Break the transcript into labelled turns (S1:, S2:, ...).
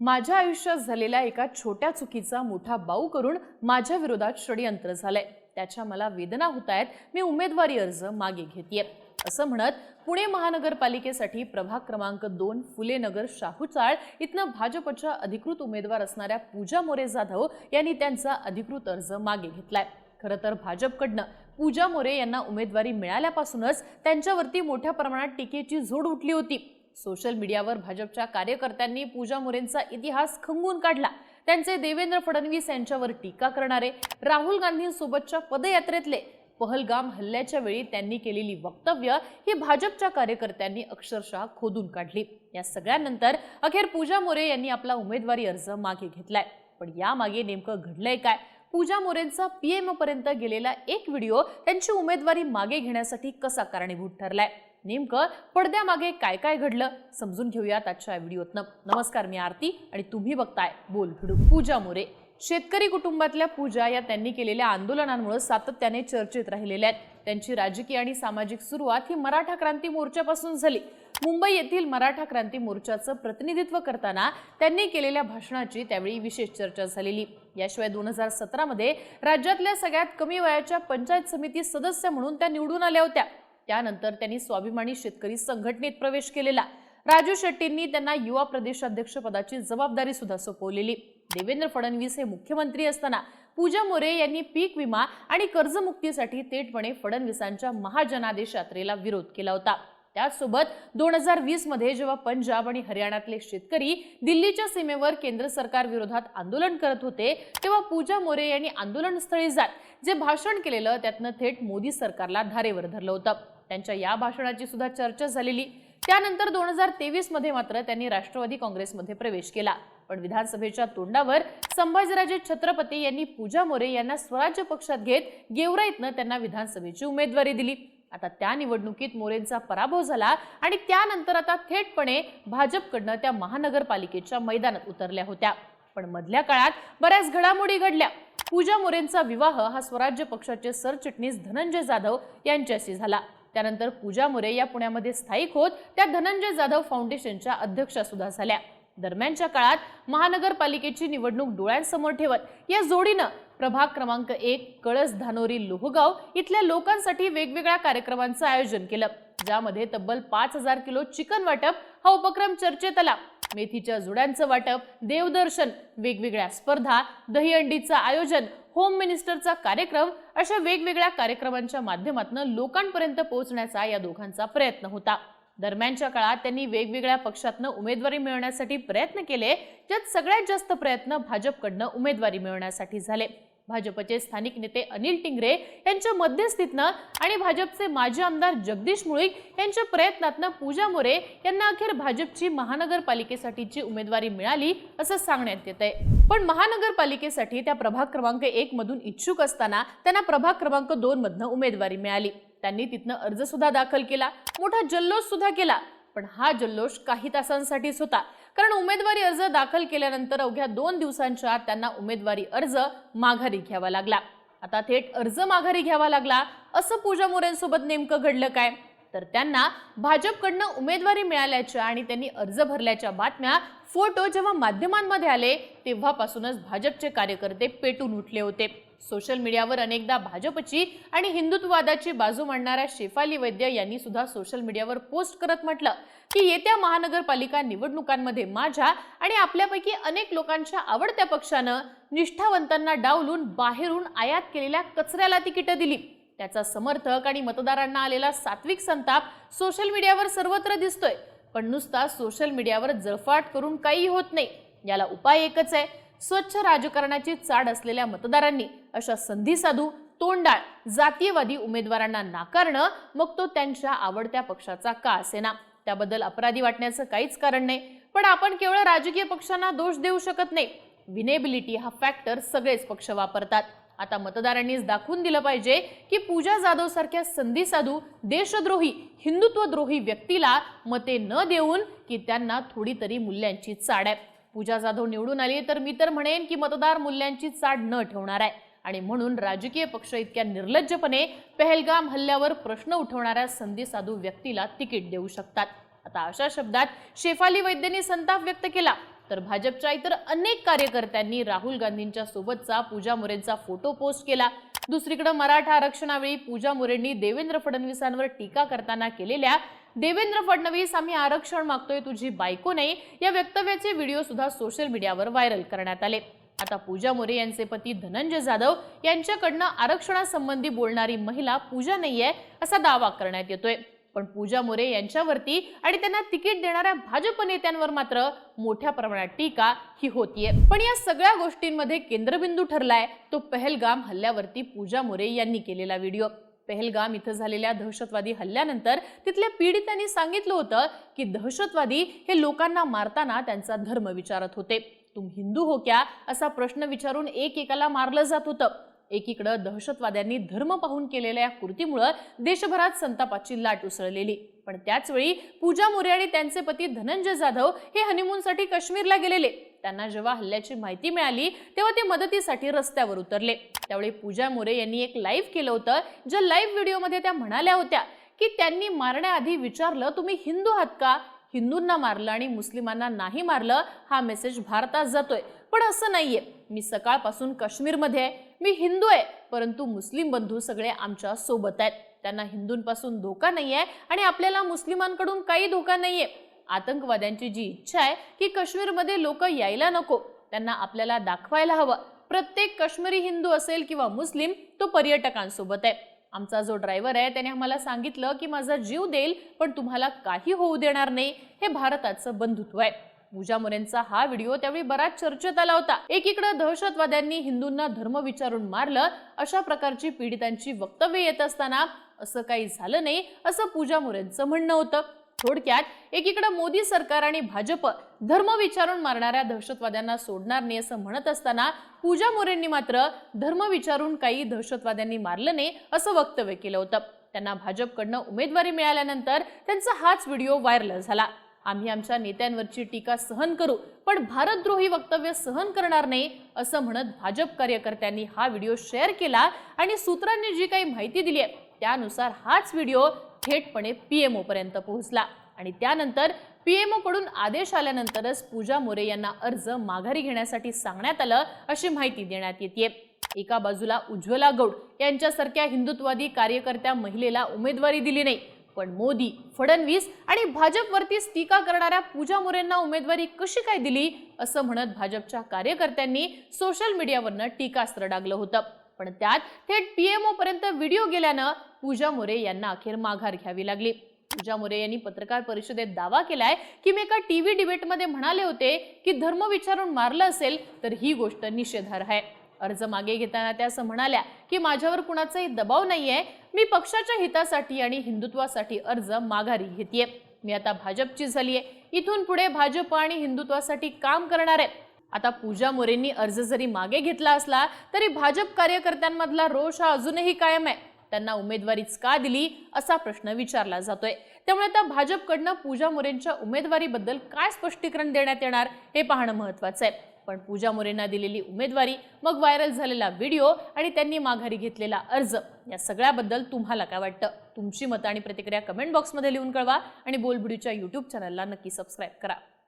S1: माझ्या आयुष्यात झालेल्या एका छोट्या चुकीचा मोठा बाऊ करून माझ्या विरोधात षडयंत्र झालंय. त्याच्या मला वेदना होत आहेत. मी उमेदवारी अर्ज मागे घेतेय. असं म्हणत पुणे महानगरपालिकेसाठी प्रभाग क्रमांक दोन फुले नगर शाहूचाळ इथनं भाजपच्या अधिकृत उमेदवार असणाऱ्या पूजा मोरे जाधव यांनी त्यांचा अधिकृत अर्ज मागे घेतलाय. खरं तर भाजपकडनं पूजा मोरे यांना उमेदवारी मिळाल्यापासूनच त्यांच्यावरती मोठ्या प्रमाणात टीकेची झोड उठली होती. सोशल मीडियावर भाजपच्या कार्यकर्त्यांनी पूजा मोरेंचा इतिहास खंगून काढला. त्यांचे देवेंद्र फडणवीस यांच्यावर टीका करणारे राहुल गांधींसोबतच्या पदयात्रेतले पहलगाम हल्ल्याच्या वेळी त्यांनी केलेली वक्तव्य ही भाजपच्या कार्यकर्त्यांनी अक्षरशः खोदून काढली. या सगळ्यानंतर अखेर पूजा मोरे यांनी आपला उमेदवारी अर्ज मागे घेतलाय. पण यामागे नेमकं घडलंय काय? पूजा मोरेंचा पीएम पर्यंत गेलेला एक व्हिडिओ त्यांची उमेदवारी मागे घेण्यासाठी कसा कारणीभूत ठरलाय? नेमकं पडद्यामागे काय काय घडलं समजून घेऊयात आजच्या व्हिडिओतनं. नमस्कार मी आरती आणि तुम्ही बघताय बोल भिडू. पूजा मोरे. शेतकरी कुटुंबातल्या पूजा या त्यांनी केलेल्या आंदोलनांमुळे सातत्याने चर्चेत राहिलेल्या आहेत. त्यांची राजकीय आणि सामाजिक सुरुवात ही मराठा क्रांती मोर्चापासून झाली. मुंबई येथील मराठा क्रांती मोर्चाचं प्रतिनिधित्व करताना त्यांनी केलेल्या भाषणाची त्यावेळी विशेष चर्चा झालेली. याशिवाय दोन हजार सतरामध्ये राज्यातल्या सगळ्यात कमी वयाच्या पंचायत समिती सदस्य म्हणून त्या निवडून आल्या होत्या. त्यानंतर त्यांनी स्वाभिमानी शेतकरी संघटनेत प्रवेश केलेला. राजू शेट्टींनी त्यांना युवा प्रदेशाध्यक्ष पदाची जबाबदारी सुद्धा सोपवलेली. देवेंद्र फडणवीस हे मुख्यमंत्री असताना पूजा मोरे यांनी पीक विमा आणि कर्जमुक्तीसाठी थेटपणे फडणवीसांच्या महाजनादेश यात्रेला विरोध केला होता. त्याचसोबत दोन हजार वीसमध्ये जेव्हा पंजाब आणि हरियाणातले शेतकरी दिल्लीच्या सीमेवर केंद्र सरकार विरोधात आंदोलन करत होते तेव्हा पूजा मोरे यांनी आंदोलनस्थळी जात जे भाषण केलेलं त्यातनं थेट मोदी सरकारला धारेवर धरलं होतं. त्यांच्या या भाषणाची सुद्धा चर्चा झालेली. त्यानंतर दोन हजार तेवीसमध्ये मात्र त्यांनी राष्ट्रवादी काँग्रेसमध्ये प्रवेश केला. पण विधानसभेच्या तोंडावर संभाजीराजे छत्रपती यांनी पूजा मोरे यांना स्वराज्य पक्षात घेत गेवराईतनं त्यांना विधानसभेची उमेदवारी दिली. आता त्या निवडणुकीत मोरेंचा पराभव झाला आणि त्यानंतर आता थेटपणे भाजपकडनं त्या महानगरपालिकेच्या मैदानात उतरल्या होत्या. पण मधल्या काळात बऱ्याच घडामोडी घडल्या. पूजा मोरेंचा विवाह हा स्वराज्य पक्षाचे सरचिटणीस धनंजय जाधव यांच्याशी झाला. त्यानंतर पूजा मोरे या पुण्यामध्ये स्थायिक होत त्या धनंजय जाधव फाउंडेशनच्या अध्यक्षा सुद्धा झाल्या. दरम्यानच्या काळात महानगरपालिकेची निवडणूक डोळ्यांसमोर ठेवत या जोडीनं प्रभाग क्रमांक एक कळस धानोरी लोहगाव इथल्या लोकांसाठी वेगवेगळ्या कार्यक्रमांचं आयोजन केलं. ज्यामध्ये तब्बल पाच हजार किलो चिकन वाटप हा उपक्रम चर्चेत आला. मेथीच्या जुड्यांचं वाटप देवदर्शन वेगवेगळ्या स्पर्धा दहीहंडीचं आयोजन होम मिनिस्टरचा कार्यक्रम अशा वेगवेगळ्या कार्यक्रमांच्या माध्यमातून लोकांपर्यंत पोहोचण्याचा या दोघांचा प्रयत्न होता. दरम्यानच्या काळात त्यांनी वेगवेगळ्या पक्षातनं उमेदवारी मिळवण्यासाठी प्रयत्न केले ज्यात सगळ्यात जास्त प्रयत्न भाजपकडनं उमेदवारी मिळवण्यासाठी झाले. भाजपचे स्थानिक नेते अनिल टिंगरे यांच्या मध्यस्थीतनं आणि भाजपचे माजी आमदार जगदीश मुळीक यांच्या प्रयत्नातनं पूजा मोरे यांना अखेर भाजपची महानगरपालिकेसाठीची उमेदवारी मिळाली असं सांगण्यात येत आहे पण महानगरपालिकेसाठी त्या प्रभाग क्रमांक एक मधून इच्छुक असताना त्यांना प्रभाग क्रमांक दोन मधनं उमेदवारी मिळाली. त्यांनी तिथनं अर्ज सुद्धा दाखल केला. मोठा जल्लोष सुद्धा केला. पण हा जल्लोष काही तासांसाठीच होता. कारण उमेदवारी अर्ज दाखल केल्यानंतर अवघ्या दोन दिवसांच्या आत त्यांना उमेदवारी अर्ज माघारी घ्यावा लागला. आता थेट अर्ज माघारी घ्यावा लागला. असं पूजा मोरेंसोबत नेमकं घडलं काय? तर त्यांना भाजपकडनं उमेदवारी मिळाल्याच्या आणि त्यांनी अर्ज भरल्याच्या बातम्या फोटो जेव्हा माध्यमांमध्ये आले तेव्हापासूनच भाजपचे कार्यकर्ते पेटून उठले होते. सोशल मीडियावर अनेकदा भाजपची आणि हिंदुत्ववादाची बाजू मांडणाऱ्या शेफाली वैद्य यांनी सुद्धा सोशल मीडियावर पोस्ट करत म्हटलं की येत्या महानगरपालिका निवडणुकांमध्ये माझ्या आणि आपल्यापैकी अनेक लोकांच्या आवडत्या पक्षानं निष्ठावंतांना डावलून बाहेरून आयात केलेल्या कचऱ्याला तिकीटं दिली. त्याचा समर्थक आणि मतदारांना आलेला सात्विक संताप सोशल मीडियावर सर्वत्र दिसतोय. पण नुसता सोशल मीडियावर जळफाट करून काही होत नाही. याला उपाय एकच आहे. स्वच्छ राजकारणाची चाड असलेल्या मतदारांनी अशा संधी साधू तोंडाळ जातीयवादी उमेदवारांना नाकारणं मग तो त्यांच्या आवडत्या पक्षाचा का असेना? त्याबद्दल अपराधी वाटण्याचं काहीच कारण नाही. पण आपण केवळ राजकीय पक्षांना दोष देऊ शकत नाही. विनेबिलिटी हा फॅक्टर सगळेच पक्ष वापरतात. आता मतदारांनीच दाखवून दिलं पाहिजे की पूजा जाधव सारख्या संधी साधू देशद्रोही हिंदुत्वद्रोही व्यक्तीला मते न देऊन की त्यांना थोडी तरी मूल्यांची चाड आहे. पूजा जाधव निवडून आली तर मी तर म्हणेन की मतदार मूल्यांची चाड न ठेवणार आहे. आणि म्हणून राजकीय पक्ष इतक्या निर्लज्जपणे पहलगाम हल्ल्यावर प्रश्न उठवणाऱ्या संधी साधू व्यक्तीला तिकीट देऊ शकतात. आता अशा शब्दात शेफाली वैद्यांनी संताप व्यक्त केला. तर भाजपच्या इतर अनेक कार्यकर्त्यांनी राहुल गांधींच्या सोबतचा पूजा मोरेंचा फोटो पोस्ट केला. दुसरीकडे मराठा आरक्षणावेळी पूजा मोरेंनी देवेंद्र फडणवीसांवर टीका करताना केलेल्या देवेंद्र फडणवीस आम्ही आरक्षण मागतोय तुझी बायको नाही या वक्तव्याचे व्हिडिओ सुद्धा सोशल मीडियावर व्हायरल करण्यात आले. आता पूजा मोरे यांचे पती धनंजय जाधव यांच्याकडनं आरक्षणासंबंधी बोलणारी महिला पूजा नाहीये असा दावा करण्यात येतोय. पण पूजा मोरे यांच्यावरती आणि त्यांना तिकीट देणाऱ्या भाजप नेत्यांवर मात्र मोठ्या प्रमाणात टीका ही होतीये. पण या सगळ्या गोष्टींमध्ये केंद्रबिंदू ठरलाय. तो पहलगाम हल्ल्यावरती पूजा मोरे यांनी केलेला व्हिडिओ. पहलगाम इथं झालेल्या दहशतवादी हल्ल्यानंतर तिथल्या पीडितांनी सांगितलं होतं की दहशतवादी हे लोकांना मारताना त्यांचा धर्म विचारत होते. तुम हिंदू हो क्या? असा प्रश्न विचारून एकेकाला मारलं जात होतं. एकीकडं दहशतवाद्यांनी धर्म पाहून केलेल्या या कृतीमुळं देशभरात संतापाची लाट उसळलेली. पण त्याचवेळी पूजा मोरे आणि त्यांचे पती धनंजय जाधव हे हनीमूनसाठी काश्मीरला गेलेले. त्यांना जेव्हा हल्ल्याची माहिती मिळाली तेव्हा ते मदतीसाठी रस्त्यावर उतरले. त्यावेळी पूजा मोरे यांनी एक लाईव्ह केलं होतं ज्या लाईव्ह व्हिडिओमध्ये त्या म्हणाल्या होत्या की त्यांनी मारण्याआधी विचारलं तुम्ही हिंदू आहात का? हिंदूंना मारलं आणि मुस्लिमांना नाही मारलं हा मेसेज भारतात जातोय. पण असं नाहीये. मी सकाळपासून काश्मीरमध्ये आहे. मी हिंदू आहे परंतु मुस्लिम बंधू सगळे आमच्यासोबत आहेत. त्यांना हिंदूंपासून धोका नाही आहे आणि आपल्याला मुस्लिमांकडून काही धोका नाही आहे आतंकवाद्यांची जी इच्छा आहे की काश्मीरमध्ये लोक यायला नको त्यांना आपल्याला दाखवायला हवं. प्रत्येक काश्मीरी हिंदू असेल किंवा मुस्लिम तो पर्यटकांसोबत आहे. आमचा जो ड्रायव्हर आहे त्याने आम्हाला सांगितलं की माझा जीव देईल पण तुम्हाला काही होऊ देणार नाही. हे भारताचं बंधुत्व आहे. पूजा मोरेंचा हा व्हिडिओ त्यावेळी बराच चर्चेत आला होता. एकीकडे दहशतवाद्यांनी हिंदूंना धर्म विचारून मारलं अशा प्रकारची पीडितांची वक्तव्य येत असताना असं काही झालं नाही असं पूजा मोरेंचं म्हणणं होतं. थोडक्यात एकीकडे मोदी सरकार आणि भाजप धर्म विचारून मारणाऱ्या दहशतवाद्यांना सोडणार नाही असं म्हणत असताना पूजा मोरेंनी मात्र धर्म विचारून काही दहशतवाद्यांनी मारलं नाही असं वक्तव्य केलं होतं. त्यांना भाजपकडनं उमेदवारी मिळाल्यानंतर त्यांचा हाच व्हिडिओ व्हायरल झाला. आम्ही आमच्या नेत्यांवरची टीका सहन करू पण भारतद्रोही वक्तव्य सहन करणार नाही असं म्हणत भाजप कार्यकर्त्यांनी हा व्हिडिओ शेअर केला आणि सूत्रांनी जी काही माहिती दिली आहे त्यानुसार हाच व्हिडिओ थेटपणे पीएमओ पर्यंत पोहोचला. आणि त्यानंतर पीएमओ कडून आदेश आल्यानंतरच पूजा मोरे यांना अर्ज माघारी घेण्यासाठी सांगण्यात आलं अशी माहिती देण्यात येते एका बाजूला उज्ज्वला गौड यांच्यासारख्या हिंदुत्ववादी कार्यकर्त्या महिलेला उमेदवारी दिली नाही पण मोदी फडणवीस आणि भाजपवरतीच टीका करणाऱ्या पूजा मोरेंना उमेदवारी कशी काय दिली असं म्हणत भाजपच्या कार्यकर्त्यांनी सोशल मीडियावरनं टीकास्त्र डागलं होतं. पण त्यात थेट पीएमओ पर्यंत व्हिडिओ गेल्यानं पूजा मोरे यांना अखेर माघार घ्यावी लागली. पूजा मोरे यांनी पत्रकार परिषदेत दावा केलाय की मी एका टीव्ही डिबेटमध्ये म्हणाले होते की धर्म विचारून मारलं असेल तर ही गोष्ट निषेधार्ह आहे. अर्ज मागे घेताना त्या असं म्हणाल्या की माझ्यावर कुणाचाही दबाव नाहीये मी पक्षाच्या हितासाठी आणि हिंदुत्वासाठी अर्ज माघारी घेतेय. मी आता भाजपची झाली आहे इथून पुढे भाजप आणि हिंदुत्वासाठी काम करणार. आहे आता पूजा मोरेंनी अर्ज जरी मागे घेतला असला तरी भाजप कार्यकर्त्यांमधला रोष हा अजूनही कायम आहे. त्यांना उमेदवारीच का दिली असा प्रश्न विचारला जातोय. त्यामुळे आता भाजपकडनं पूजा मोरेंच्या उमेदवारीबद्दल काय स्पष्टीकरण देण्यात येणार हे पाहणं महत्वाचं आहे. पण पूजा मोरेंना दिलेली उमेदवारी मग व्हायरल झालेला व्हिडिओ आणि त्यांनी माघारी घेतलेला अर्ज. या सगळ्याबद्दल तुम्हाला काय वाटतं? तुमची मतं आणि प्रतिक्रिया कमेंट बॉक्समध्ये लिहून कळवा आणि बोलबुडीच्या यूट्यूब चॅनलला नक्की सबस्क्राईब करा.